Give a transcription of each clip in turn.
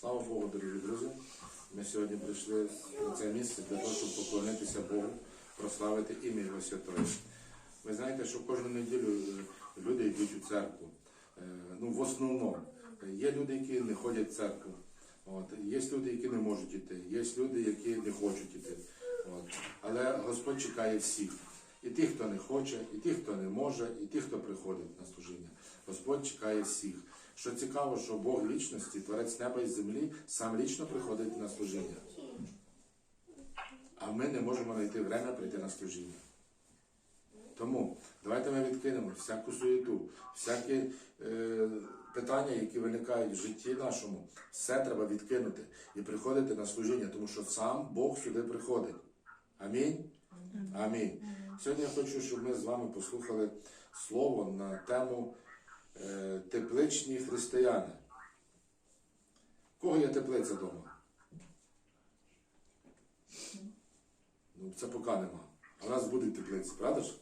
Слава Богу, дорогі друзі. Ми сьогодні прийшли на це місце для того, щоб поклонитися Богу, прославити ім'я Його Святої. Ви знаєте, що кожну неділю е, люди йдуть у церкву. Е, Ну, в основному. Є люди, які не ходять в церкву. От. Є люди, які не можуть йти, є люди, які не хочуть йти. От. Але Господь чекає всіх. І тих, хто не хоче, і тих, хто не може, і тих, хто приходить на служіння. Господь чекає всіх. Що цікаво, що Бог вічності, творець неба і землі, сам лічно приходить на служіння. А ми не можемо знайти время прийти на служіння. Тому давайте ми відкинемо всяку суєту, всякі е, питання, які виникають в житті нашому, все треба відкинути і приходити на служіння, тому що сам Бог сюди приходить. Амінь. Амінь. Сьогодні я хочу, щоб ми з вами послухали слово на тему тепличні християни. У кого є теплиця вдома? Ну, це поки нема. А в нас будуть теплиці, правда ж?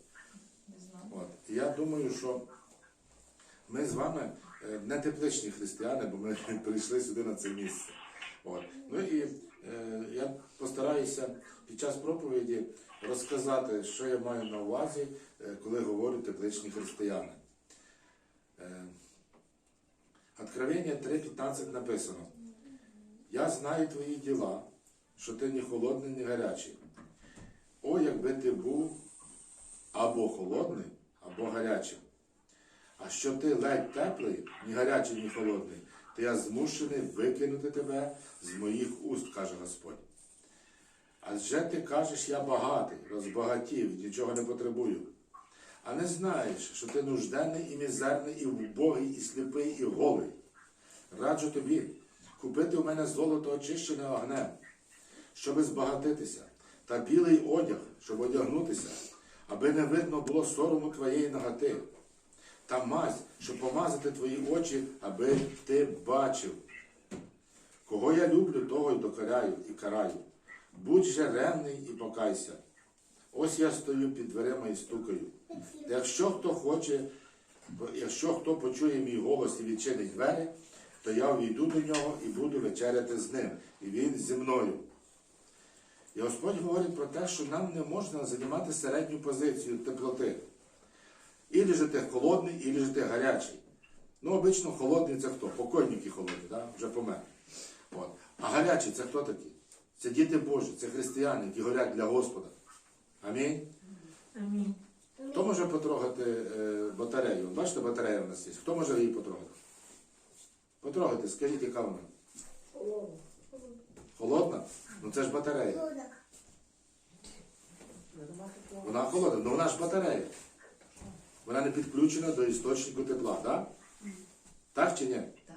От. І я думаю, що ми з вами е, не тепличні християни, бо ми прийшли сюди на це місце. От. Ну і е, я постараюся під час проповіді розказати, що я маю на увазі, е, коли говорю тепличні християни. Е, Откровення 3.15 написано. Я знаю твої діла, що ти ні холодний, ні гарячий. О, якби ти був або холодний, або гарячий. А що ти ледь теплий, ні гарячий, ні холодний, то я змушений викинути тебе з моїх уст, каже Господь. Адже ти кажеш, я багатий, розбагатів, нічого не потребую. А не знаєш, що ти нужденний і мізерний, і вбогий, і сліпий, і голий. Раджу тобі купити у мене золото очищене огнем, щоби збагатитися, та білий одяг, щоб одягнутися, аби не видно було сорому твоєї наготи, та мазь, щоб помазати твої очі, аби ти бачив. Кого я люблю, того й докоряю і караю. Будь же ревний і покайся. Ось я стою під дверима і стукаю. Якщо хто хоче, якщо хто почує мій голос і відчинить двері, то я увійду до нього і буду вечеряти з ним, і він зі мною. І Господь говорить про те, що нам не можна займати середню позицію теплоти. Ілі же ти холодний, ілі же ти гарячий. Ну, обично холодний це хто? Покойники холодні, да? вже помер. От. А гарячий це хто такі? Це діти Божі, це християни, які горять для Господа. Амінь. Амінь. Хто може потрогати е, батарею? Бачите, батарея в нас є. Хто може її потрогати? Потрогайте, скажіть, яка вона? Холодна? Ну це ж батарея. Вона холодна, ну вона ж батарея. Вона не підключена до істочнику тепла, так? Так чи ні? Так.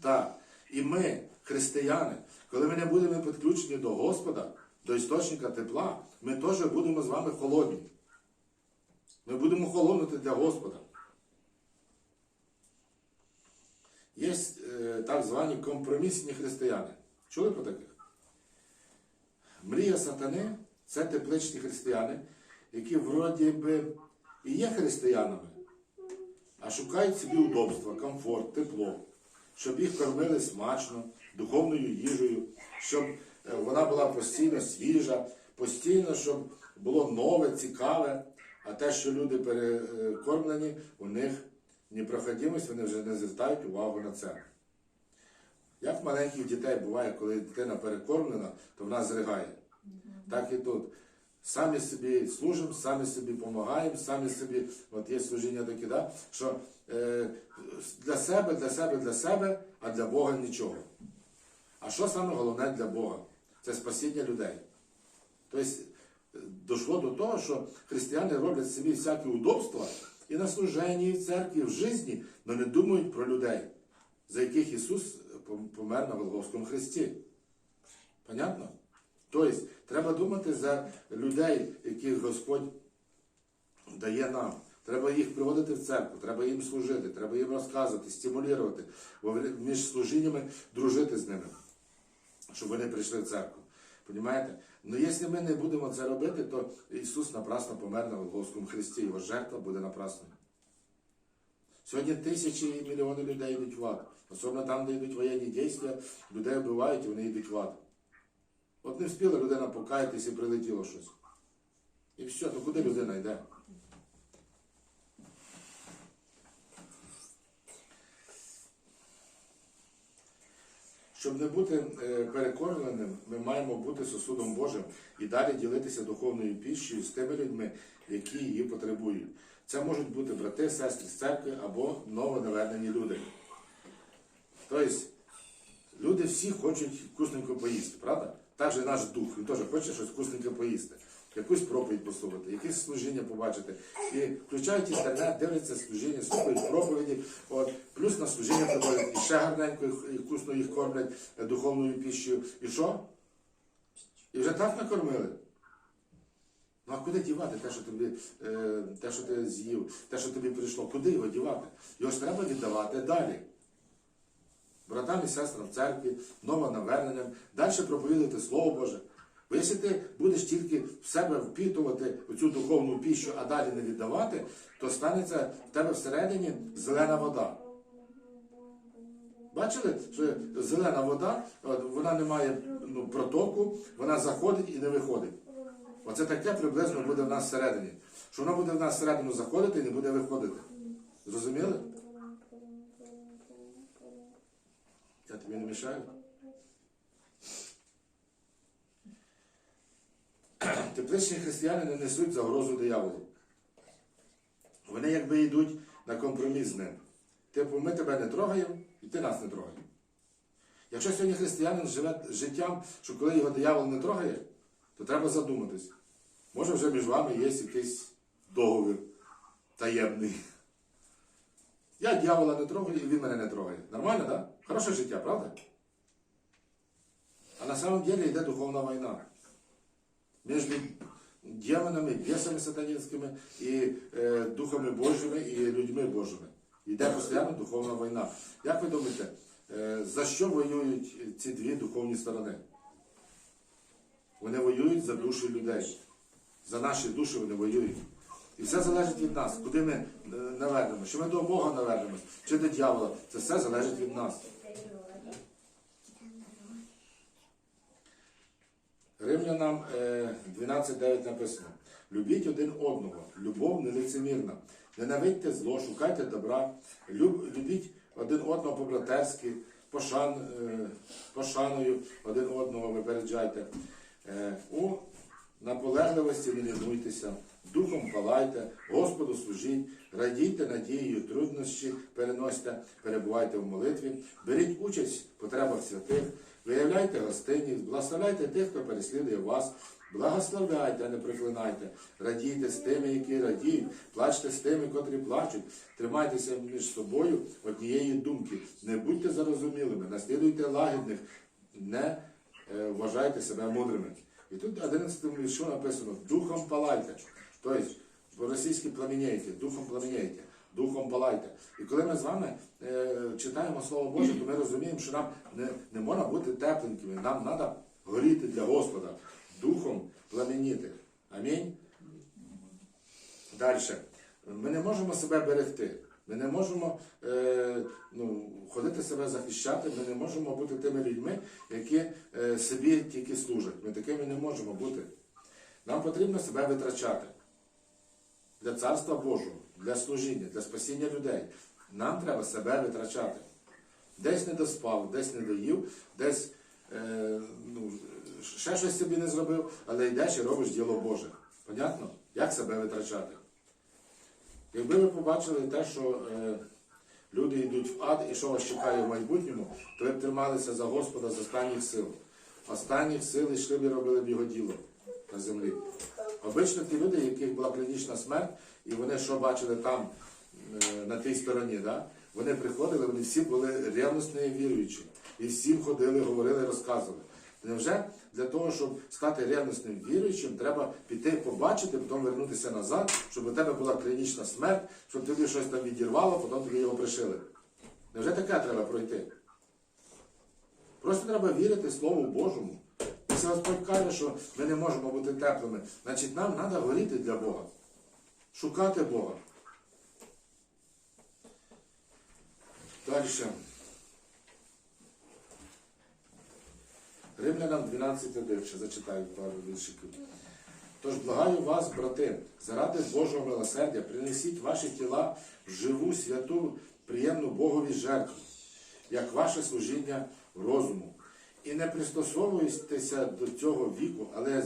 Так. І ми, християни, коли ми не будемо підключені до Господа, до істочника тепла, ми теж будемо з вами холодні. Ми будемо холонути для Господа. Є е, так звані компромісні християни. Чули про таких? Мрія сатани це тепличні християни, які вроді би і є християнами, а шукають собі удобства, комфорт, тепло, щоб їх кормили смачно, духовною їжею, щоб е, вона була постійно свіжа, постійно, щоб було нове, цікаве. А те, що люди перекормлені, у них непроходимость, вони вже не звертають увагу на це. Як маленьких дітей буває, коли дитина перекормлена, то вона зригає. Так і тут. Самі собі служимо, самі собі допомагаємо, самі собі, от є служіння таке, да? що е, для себе, для себе, для себе, а для Бога нічого. А що саме головне для Бога? Це спасіння людей. Тобто дійшло до того, що християни роблять собі всякі удобства і на служенні, і в церкві, і в житті, але не думають про людей, за яких Ісус помер на Голгофському хресті. Понятно? Тобто, треба думати за людей, яких Господь дає нам. Треба їх приводити в церкву, треба їм служити, треба їм розказувати, стимулювати, між служіннями дружити з ними, щоб вони прийшли в церкву. Понімаєте? Ну, якщо ми не будемо це робити, то Ісус напрасно помер на Голгофському хресті, його жертва буде напрасною. Сьогодні тисячі і мільйони людей йдуть в ад. Особливо там, де йдуть воєнні дійства, людей вбивають і вони йдуть в ад. От не встигла людина покаятись і прилетіло щось. І все, то куди людина йде? Щоб не бути перекореним, ми маємо бути сосудом Божим і далі ділитися духовною піщею з тими людьми, які її потребують. Це можуть бути брати, сестри з церкви або новонавернені люди. Тобто, люди всі хочуть вкусненько поїсти, правда? Так же наш дух, він теж хоче щось вкусненько поїсти. Якусь проповідь послухати, якесь служіння побачити. І включають інтернет, дивляться служіння, слухають проповіді. От, плюс на служіння приходять і ще гарненько і вкусно їх кормлять духовною піщею. І що? І вже так накормили. Ну а куди дівати те, що тобі, е, те, що ти з'їв, те, що тобі прийшло, куди його дівати? Його ж треба віддавати далі. Братам і сестрам в церкві, новонаверненням, далі проповідувати Слово Боже. Бо якщо ти будеш тільки в себе впітувати цю духовну піщу, а далі не віддавати, то станеться в тебе всередині зелена вода. Бачили, що зелена вода, вона не має ну, протоку, вона заходить і не виходить. Оце таке приблизно буде в нас всередині. Що воно буде в нас всередину заходити і не буде виходити. Зрозуміли? Я тобі не мішаю? Тепличні християни не несуть загрозу дияволу. Вони якби йдуть на компроміс з ним. Типу, ми тебе не трогаємо, і ти нас не трогаєш. Якщо сьогодні християнин живе життям, що коли його диявол не трогає, то треба задуматись. Може вже між вами є якийсь договір таємний. Я дьявола не трогаю, і він мене не трогає. Нормально, так? Да? Хороше життя, правда? А на самом деле йде духовна війна. Між демонами, бісами сатанінськими і е, духами Божими і людьми Божими. Йде постійно духовна війна. Як ви думаєте, е, за що воюють ці дві духовні сторони? Вони воюють за душі людей. За наші душі вони воюють. І все залежить від нас, куди ми е, навернемо. Чи ми до Бога навернемось, чи до дьявола. Це все залежить від нас. Римлянам е, 12.9 написано. Любіть один одного, любов нелицемірна. Ненавидьте зло, шукайте добра, люб, любіть один одного по-братерськи, пошан, е, пошаною один одного випереджайте. Е, у наполегливості не лінуйтеся, духом палайте, Господу служіть, радійте надією, труднощі переносьте, перебувайте в молитві, беріть участь в потребах святих, виявляйте гостинність, благословляйте тих, хто переслідує вас, благословляйте, а не проклинайте, радійте з тими, які радіють, плачте з тими, котрі плачуть, тримайтеся між собою однієї думки, не будьте зарозумілими, наслідуйте лагідних, не е, вважайте себе мудрими. І тут 11 віршу написано Духом палайте. Тобто, по-російськи пламеняйте, духом пламеняйте, духом палайте. І коли ми з вами е, читаємо Слово Боже, то ми розуміємо, що нам не, не можна бути тепленькими, нам треба горіти для Господа, духом пламеніти. Амінь. Далі. Ми не можемо себе берегти. Ми не можемо е, ну, ходити себе захищати, ми не можемо бути тими людьми, які е, собі тільки служать. Ми такими не можемо бути. Нам потрібно себе витрачати для царства Божого, для служіння, для спасіння людей. Нам треба себе витрачати. Десь не доспав, десь не доїв, десь е, ну, ще щось собі не зробив, але йдеш і робиш діло Боже. Понятно? Як себе витрачати? Якби ви побачили те, що е, люди йдуть в ад і що вас чекає в майбутньому, то ви б трималися за Господа з останніх сил. Останніх сил йшли б і робили б його діло на землі. Обично ті люди, яких була клінічна смерть, і вони що бачили там, е, на тій стороні, да? вони приходили, вони всі були ревностні і віруючі. І всім ходили, говорили, розказували. Невже для того, щоб стати ревностним віруючим, треба піти побачити, потім вернутися назад, щоб у тебе була клінічна смерть, щоб тобі щось там відірвало, потім тобі його пришили. Невже таке треба пройти? Просто треба вірити Слову Божому. Якщо Господь каже, що ми не можемо бути теплими, значить нам треба горіти для Бога, шукати Бога. Далі. Римлянам 12.1, ще зачитаю пару віршиків. Тож благаю вас, брати, заради Божого милосердя, принесіть ваші тіла в живу, святу, приємну Богові жертву, як ваше служіння розуму. І не пристосовуйтеся до цього віку, але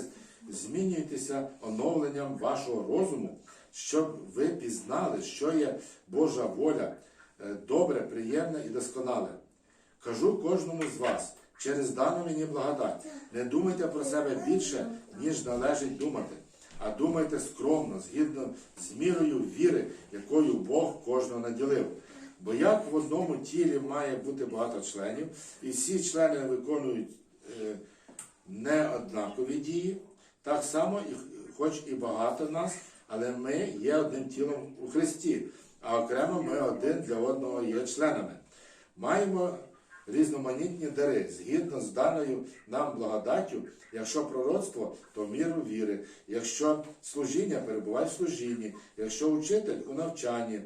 змінюйтеся оновленням вашого розуму, щоб ви пізнали, що є Божа воля, е, добре, приємне і досконале. Кажу кожному з вас, через дану мені благодать, не думайте про себе більше, ніж належить думати, а думайте скромно, згідно з мірою віри, якою Бог кожного наділив. Бо як в одному тілі має бути багато членів, і всі члени виконують е, неоднакові дії, так само, хоч і багато нас, але ми є одним тілом у Христі, а окремо ми один для одного є членами. Маємо різноманітні дари згідно з даною нам благодаттю, якщо пророцтво, то міру віри, якщо служіння перебувай в служінні, якщо учитель у навчанні,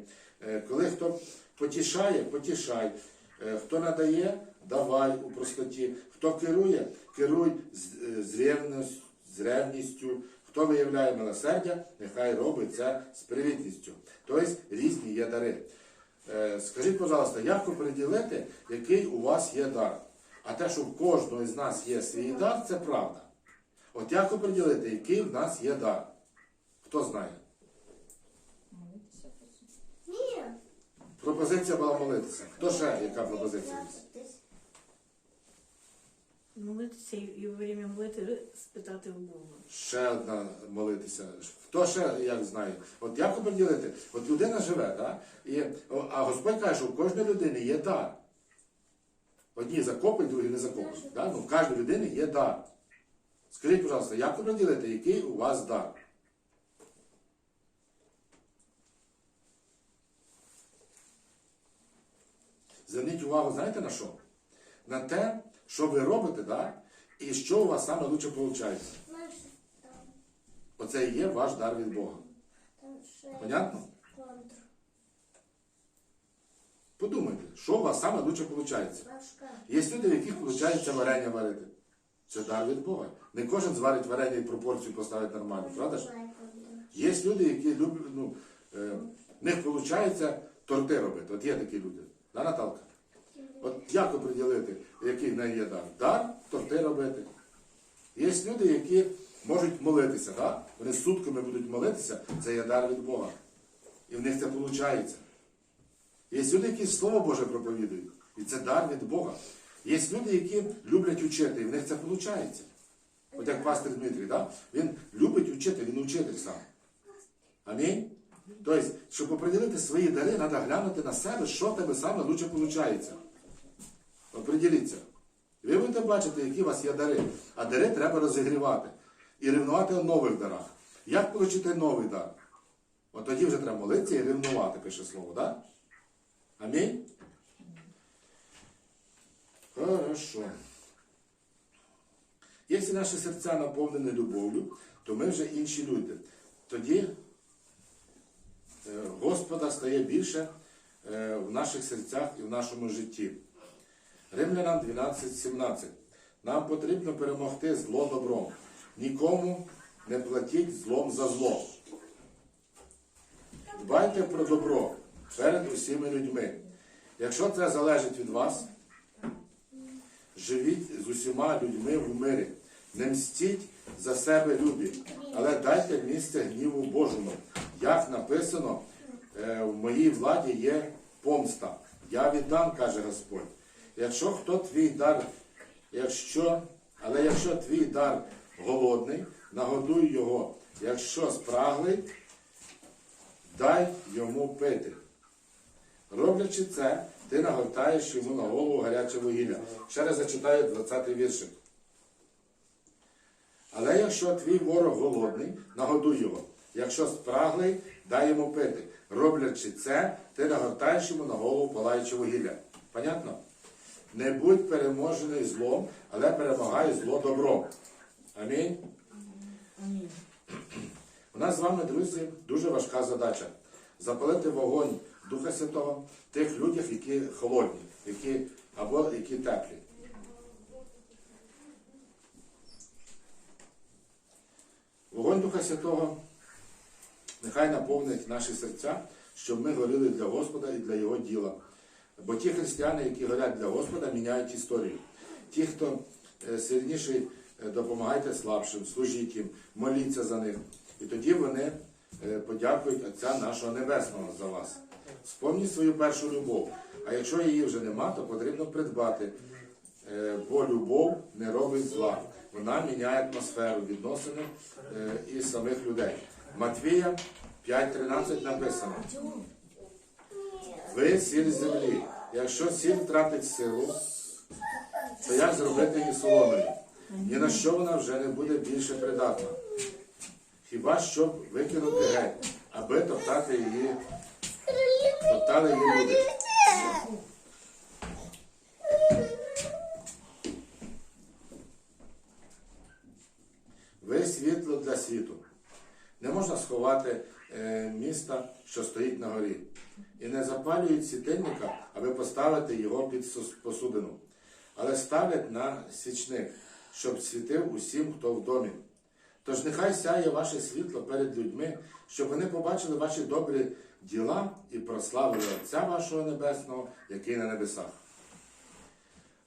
Е, коли хто потішає, потішай, Е, хто надає, давай у простоті, хто керує, керуй з, е, ревністю, хто виявляє милосердя, нехай робить це з привітністю. Тобто різні є дари. Е, Скажіть, пожалуйста, як оприділити, який у вас є дар? А те, що в кожного з нас є свій дар, це правда. От як оприділити, який в нас є дар? Хто знає? Пропозиція була молитися. Хто ще яка пропозиція? Молитися і во время молити спитати у Бога. Ще одна молитися. Хто ще як знає? От як оприділити? От людина живе, так? І, а Господь каже, що у кожної людини є дар. Одні закопають, другі не закопають. Так? Ну, в кожної людини є дар. Скажіть, будь ласка, як оприділити, який у вас дар? Зверніть увагу, знаєте на що? На те, що ви робите, так? і що у вас саме лучше виходить. Оце і є ваш дар від Бога. Понятно? Подумайте, що у вас саме лучше виходить. Є люди, в яких виходить варення варити. Це дар від Бога. Не кожен зварить варення і пропорцію поставить нормально, правда ж? Є люди, які люблять, ну, е, в них виходить торти робити. От є такі люди. Да, Наталка? От як оприділити, який в неї є дар? Дар торти робити. Є люди, які можуть молитися, да? вони сутками будуть молитися, це є дар від Бога. І в них це виходить. Є люди, які Слово Боже проповідують, і це дар від Бога. Є люди, які люблять учити, і в них це виходить. От як пастир Дмитрій, да? він любить учити, він учитель сам. Амінь. Тобто, щоб оприділити свої дари, треба глянути на себе, що в тебе саме лучше виходить. Оприділіться. Ви будете бачити, які у вас є дари. А дари треба розігрівати і ревнувати у нових дарах. Як отримати новий дар? От тоді вже треба молитися і ревнувати, пише слово, так? Да? Амінь? Хорошо. Якщо наші серця наповнені любов'ю, то ми вже інші люди. Тоді Господа стає більше е, в наших серцях і в нашому житті. Римлянам 12.17. Нам потрібно перемогти зло добром. Нікому не платіть злом за зло. Дбайте про добро перед усіма людьми. Якщо це залежить від вас, живіть з усіма людьми в мирі. Не мстіть за себе любі, але дайте місце гніву Божому. Як написано, е, в моїй владі є помста. Я віддам, каже Господь. Якщо хто твій дар, якщо, але якщо твій дар голодний, нагодуй його. Якщо спраглий, дай йому пити. Роблячи це, ти нагортаєш йому на голову гаряче вугілля. Ще раз зачитаю 20-й віршик. Але якщо твій ворог голодний, нагодуй його. Якщо спраглий, дай йому пити. Роблячи це, ти нагортаєш йому на голову палаюче вугілля. Понятно? Не будь переможений злом, але перемагай зло добром. Амінь. Амінь. У нас з вами, друзі, дуже важка задача запалити вогонь Духа Святого в тих людях, які холодні, які, або які теплі. Вогонь Духа Святого нехай наповнить наші серця, щоб ми горіли для Господа і для Його діла. Бо ті християни, які горять для Господа, міняють історію. Ті, хто е, сильніший, е, допомагайте слабшим, служіть їм, моліться за них. І тоді вони е, подякують Отця нашого Небесного за вас. Спомніть свою першу любов. А якщо її вже нема, то потрібно придбати. Бо любов не робить зла. Вона міняє атмосферу відносини і самих людей. Матвія 5.13 написано. Ви сіль землі. Якщо сіль втратить силу, то як зробити її соломою? Ні на що вона вже не буде більше придатна. Хіба щоб викинути геть, аби топтати її, топтали її люди. Ви світло для світу. Не можна сховати е, міста, що стоїть на горі. І не запалюють світильника, аби поставити його під посудину, але ставлять на свічник, щоб світив усім, хто в домі. Тож нехай сяє ваше світло перед людьми, щоб вони побачили ваші добрі діла і прославили Отця вашого Небесного, який на небесах.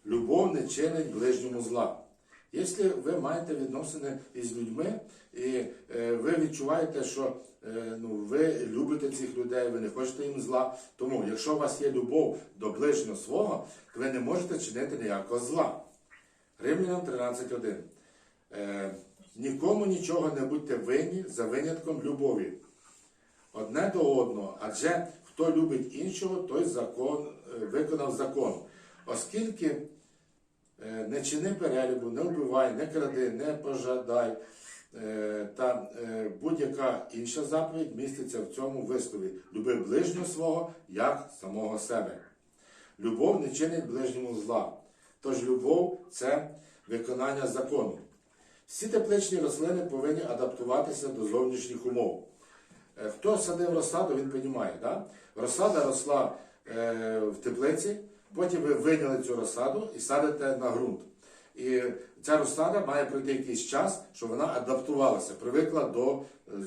Любов не чинить ближньому зла. Якщо ви маєте відносини із людьми, і е, ви відчуваєте, що е, ну, ви любите цих людей, ви не хочете їм зла. Тому, якщо у вас є любов до ближнього свого, ви не можете чинити ніякого зла. Римлянам 13.1. Е, нікому нічого не будьте винні за винятком любові. Одне до одного, адже хто любить іншого, той закон, виконав закон. Оскільки не чини перелюбу, не вбивай, не кради, не пожадай. Е, Та е, будь-яка інша заповідь міститься в цьому вислові. Люби ближнього свого, як самого себе. Любов не чинить ближньому зла. Тож любов це виконання закону. Всі тепличні рослини повинні адаптуватися до зовнішніх умов. Е, Хто садив розсаду, він розуміє. Да? Розсада росла е, в теплиці, потім ви вийняли цю розсаду і садите на ґрунт. І ця розсада має пройти якийсь час, щоб вона адаптувалася, привикла до е,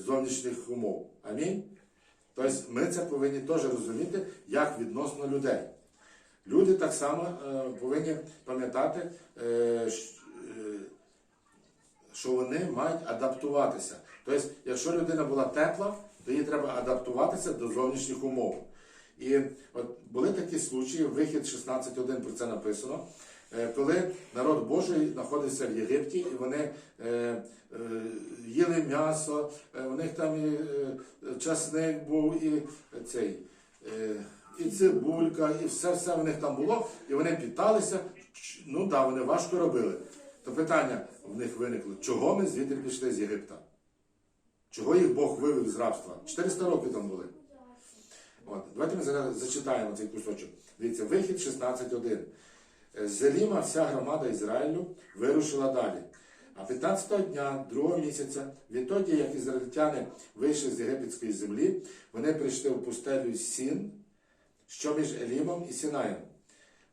зовнішніх умов. Амінь. Тобто ми це повинні теж розуміти, як відносно людей. Люди так само е, повинні пам'ятати, е, що вони мають адаптуватися. Тобто, якщо людина була тепла, то їй треба адаптуватися до зовнішніх умов. І от були такі случаї, вихід 16.1 про це написано, е, коли народ Божий знаходився в Єгипті, і вони е, е, їли м'ясо, у них там і часник був, і цей. І цибулька, і все все в них там було, і вони питалися. Ну так, да, вони важко робили. То питання в них виникло, чого ми звідти пішли з Єгипта? Чого їх Бог вивів з рабства? 400 років там були. От. Давайте ми зараз зачитаємо цей кусочок. Дивіться, вихід 16.1. З Еліма вся громада Ізраїлю вирушила далі. А 15-го дня, другого місяця, відтоді, як ізраїльтяни вийшли з єгипетської землі, вони прийшли в пустелю Сін, що між Елімом і Сінаєм.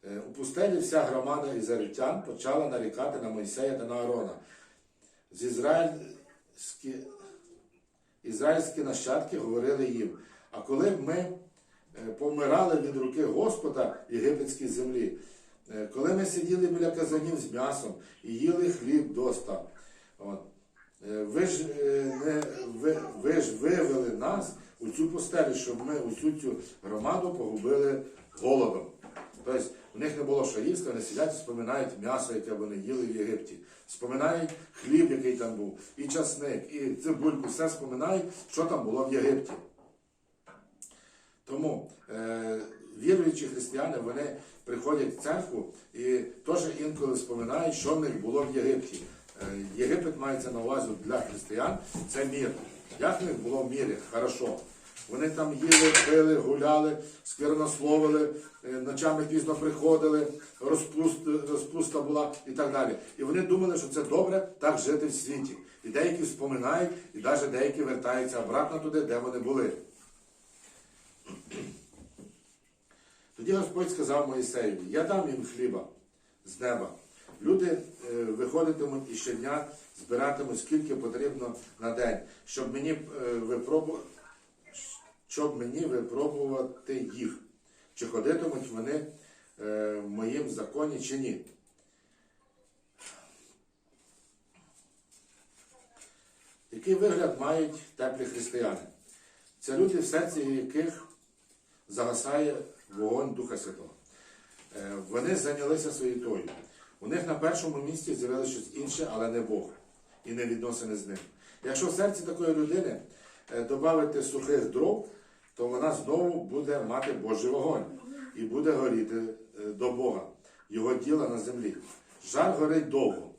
Е, У пустелі вся громада ізраїльтян почала нарікати на Мойсея та на Аарона. З ізраїльські, ізраїльські нащадки говорили їм, а коли б ми помирали від руки Господа єгипетській землі, е, коли ми сиділи біля казанів з м'ясом і їли хліб доста, от, е, ви, ж, е, не, ви, ви ж вивели нас у цю пустелю, щоб ми усю цю громаду погубили голодом. Тобто у них не було що вони сидять і споминають м'ясо, яке вони їли в Єгипті. Споминають хліб, який там був, і часник, і цибульку, все споминають, що там було в Єгипті. Тому е, віруючі християни вони приходять в церкву і теж інколи вспоминають, що в них було в Єгипті. Е, Єгипет мається на увазі для християн це мір. Як в них було в мірі? Хорошо. Вони там їли, пили, гуляли, сквернословили, е, ночами пізно приходили, розпуст, розпуста була і так далі. І вони думали, що це добре так жити в світі. І деякі вспоминають, і навіть деякі вертаються обратно туди, де вони були. Тоді Господь сказав Моїсеєві, я дам їм хліба з неба. Люди е, виходитимуть і щодня збиратимуть скільки потрібно на день, щоб мені е, випробу... щоб мені випробувати їх, чи ходитимуть вони е, в моїм законі чи ні. Який вигляд мають теплі християни? Це люди, в серці яких загасає вогонь Духа Святого. Е, Вони зайнялися суєтою. У них на першому місці з'явилося щось інше, але не Бог і не відносини з ним. Якщо в серці такої людини додати сухих дров, то вона знову буде мати Божий вогонь і буде горіти е, до Бога, його діла на землі. Жар горить довго,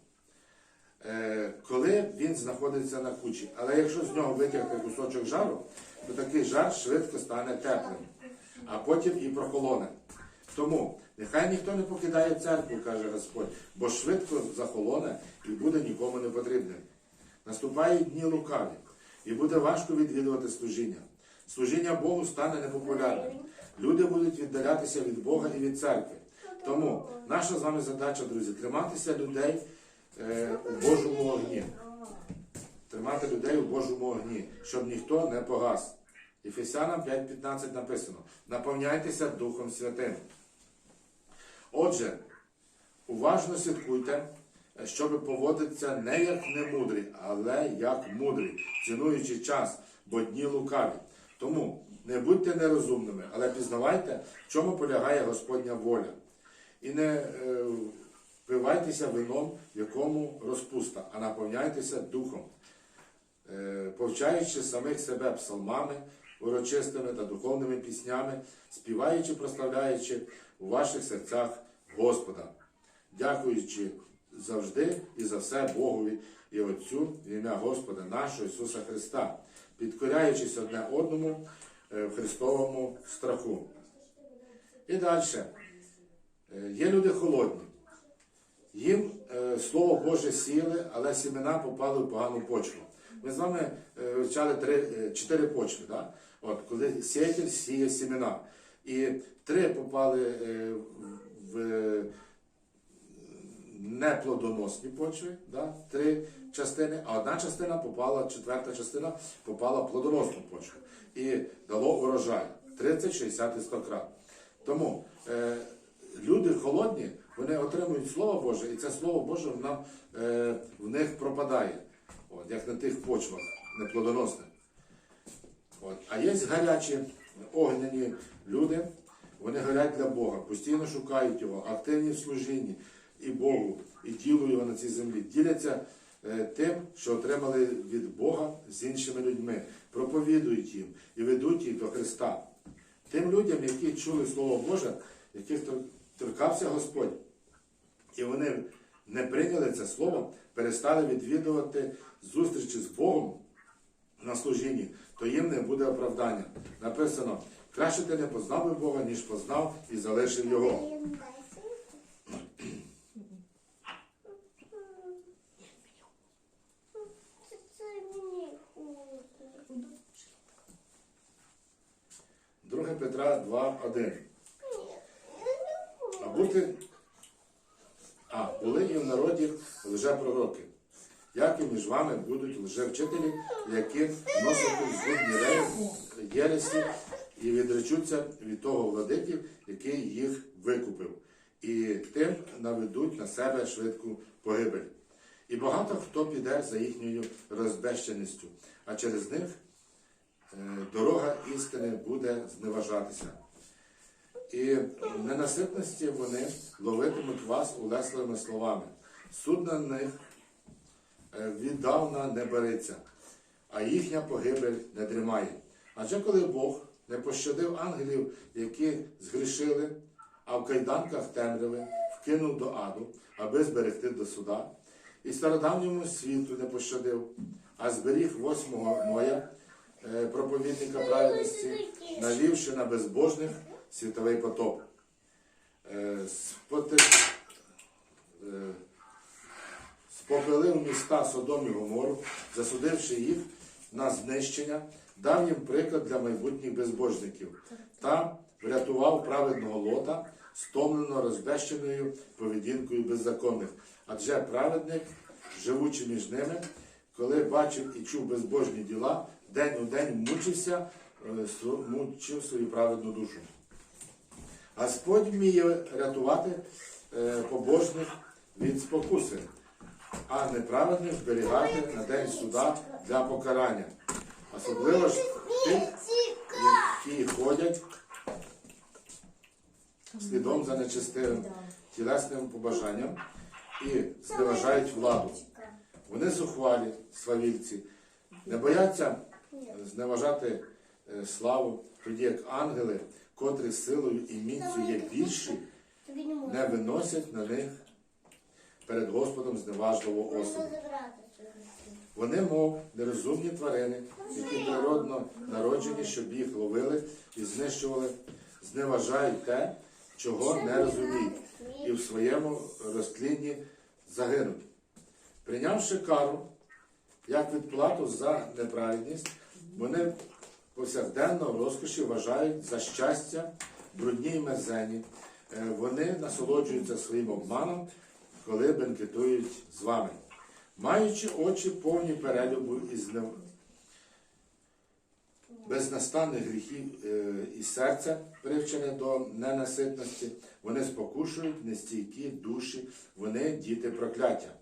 е, коли він знаходиться на кучі. Але якщо з нього витягти кусочок жару, то такий жар швидко стане теплим, а потім і прохолоне. Тому нехай ніхто не покидає церкву, каже Господь, бо швидко захолоне і буде нікому не потрібним. Наступають дні лукаві, і буде важко відвідувати служіння. Служіння Богу стане непопулярним. Люди будуть віддалятися від Бога і від церкви. Тому наша з вами задача, друзі, триматися людей е, у Божому огні. Тримати людей у Божому огні, щоб ніхто не погас. Ефесянам 5.15 написано: наповняйтеся Духом Святим. Отже, уважно слідкуйте, щоб поводитися не як немудрі, але як мудрі, цінуючи час, бо дні лукаві. Тому не будьте нерозумними, але пізнавайте, в чому полягає Господня воля. І не е, впивайтеся вином, в якому розпуста, а наповняйтеся духом, е, повчаючи самих себе псалмами, урочистими та духовними піснями, співаючи, прославляючи у ваших серцях Господа, дякуючи завжди і за все Богові і Отцю в ім'я Господа нашого Ісуса Христа, підкоряючись одне одному е, в Христовому страху. І далі. Є люди холодні. Їм е, Слово Боже сіяли, але сімена попали в погану почву. Ми з вами е, вивчали три, е, чотири почви. Да? От, коли сіятель сіє сімена. І три попали е, в е, неплодоносні почви, да? три частини, а одна частина попала, четверта частина попала в плодоносну почву. І дало урожай 30, 60 і 100 крат. Тому е, люди холодні, вони отримують Слово Боже, і це Слово Боже нам, е, в них пропадає, от, як на тих почвах неплодоносних. А є гарячі, огняні люди, вони горять для Бога, постійно шукають Його, активні в служінні і Богу, і ділу Його на цій землі. Діляться е, тим, що отримали від Бога з іншими людьми, проповідують їм і ведуть їх до Христа. Тим людям, які чули Слово Боже, яких торкався Господь, і вони не прийняли це слово, перестали відвідувати зустрічі з Богом на служінні, то їм не буде оправдання. Написано, краще ти не познав би Бога, ніж познав і залишив Його. 2 Петра 2.1. Ні, я не А бути. А, були і в народі лжепророки, як і між вами будуть лжевчителі, які носять згубні ре- єресі і відречуться від того владики, який їх викупив, і тим наведуть на себе швидку погибель. І багато хто піде за їхньою розбещеністю, а через них е, дорога істини буде зневажатися. І ненаситності вони ловитимуть вас улесливими словами. Суд на них віддавна не береться, а їхня погибель не дрімає. Адже коли Бог не пощадив ангелів, які згрішили, а в кайданках темряви вкинув до аду, аби зберегти до суда, і стародавньому світу не пощадив, а зберіг восьмого Ноя, е, проповідника праведності, навівши на безбожних світовий потоп. Е, споти- Спопилив міста Содом і Гомору, засудивши їх на знищення, дав їм приклад для майбутніх безбожників. Там врятував праведного лота, стомлено розбещеною поведінкою беззаконних. Адже праведник, живучи між ними, коли бачив і чув безбожні діла, день у день мучився, е, мучив свою праведну душу. Господь вміє рятувати е, побожних від спокуси, а неправедних зберігати на день суда для покарання. Особливо ж тих, які ходять слідом за нечистивим тілесним побажанням і зневажають владу. Вони зухвалі, свавільці, не бояться зневажати е, славу, тоді як ангели, котрі силою і міцю є більші, не виносять на них перед Господом забрати цього. Вони, мов нерозумні тварини, які природно народжені, щоб їх ловили і знищували, зневажають те, чого не розуміють, і в своєму розтлінні загинуть. Прийнявши кару як відплату за неправедність, вони повсякденно в розкоші вважають за щастя брудні й мерзені. Е, Вони насолоджуються своїм обманом, коли бенкетують з вами. Маючи очі повні перелюбу і знев... безнастанних гріхів е, і серця, привчене до ненаситності, вони спокушують нестійкі душі, вони діти прокляття.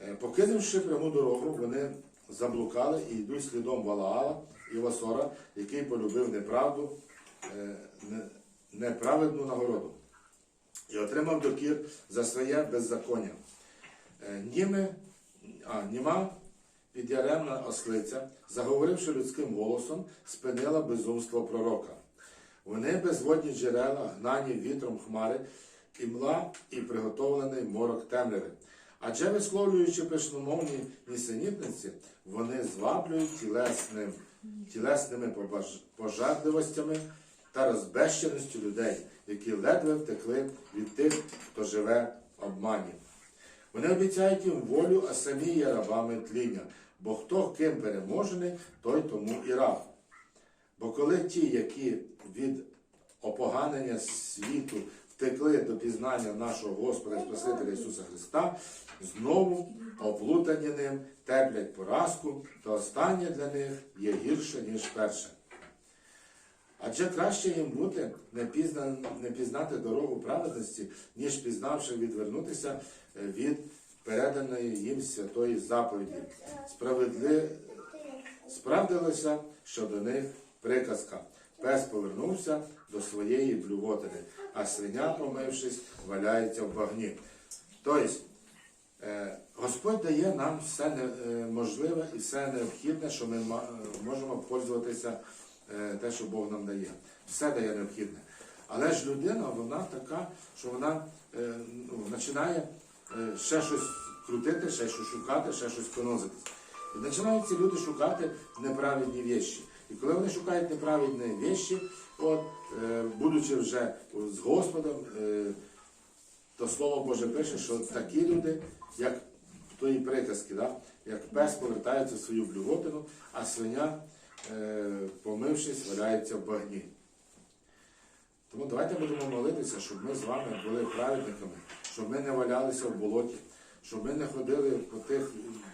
Е, Покинувши пряму дорогу, вони заблукали і йдуть слідом Валаала і Васора, який полюбив неправду, е, неправедну нагороду, і отримав докір за своє беззаконня. Е, Німи, а, німа підяремна ослиця, заговоривши людським голосом, спинила безумство пророка. Вони безводні джерела, гнані вітром хмари, і і приготовлений морок темряви. Адже висловлюючи пишномовні нісенітниці, вони зваблюють тілесним, тілесними пожадливостями та розбещеністю людей, які ледве втекли від тих, хто живе в обмані. Вони обіцяють їм волю, а самі є рабами тління, бо хто ким переможений, той тому і раб. Бо коли ті, які від опоганення світу втекли до пізнання нашого Господа і Спасителя Ісуса Христа, знову оплутані ним терплять поразку, то останнє для них є гірше, ніж перше. Адже краще їм бути не, пізна, не пізнати дорогу праведності, ніж пізнавши відвернутися е, від переданої їм святої заповіді. Справедли... Справдилося щодо них приказка. Пес повернувся до своєї блювотини, а свиня, помившись, валяється в багні. Тобто, е, Господь дає нам все е, можливе і все необхідне, що ми можемо пользуватися е, те, що Бог нам дає. Все дає необхідне. Але ж людина, вона така, що вона е, ну, починає е, ще щось крутити, ще щось шукати, ще щось понозити. І починають ці люди шукати неправедні вещі. І коли вони шукають неправедні вещі, от, е, будучи вже з Господом, е, то Слово Боже пише, що такі люди, як в тої приказки, да? як пес повертається в свою блювотину, а свиня, е, помившись, валяється в багні. Тому давайте будемо молитися, щоб ми з вами були праведниками, щоб ми не валялися в болоті, щоб ми не ходили по тих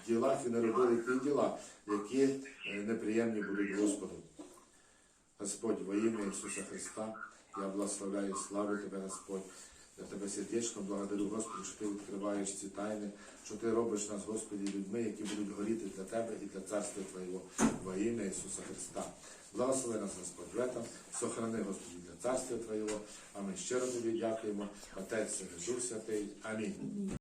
ділах і не робили ті діла, які е, неприємні будуть Господу. Господь, во ім'я Ісуса Христа, я благословляю і славлю Тебе, Господь. Я тебе сердечно благодарю, Господи, що ти відкриваєш ці тайни, що ти робиш нас, Господи, людьми, які будуть горіти для Тебе і для Царства Твоєго во ім'я Ісуса Христа. Благослови нас, Господь, в этом, сохрани, Господи, для Царства Твоєго. А ми щиро тобі дякуємо. Отець, Дух Святий. Амінь.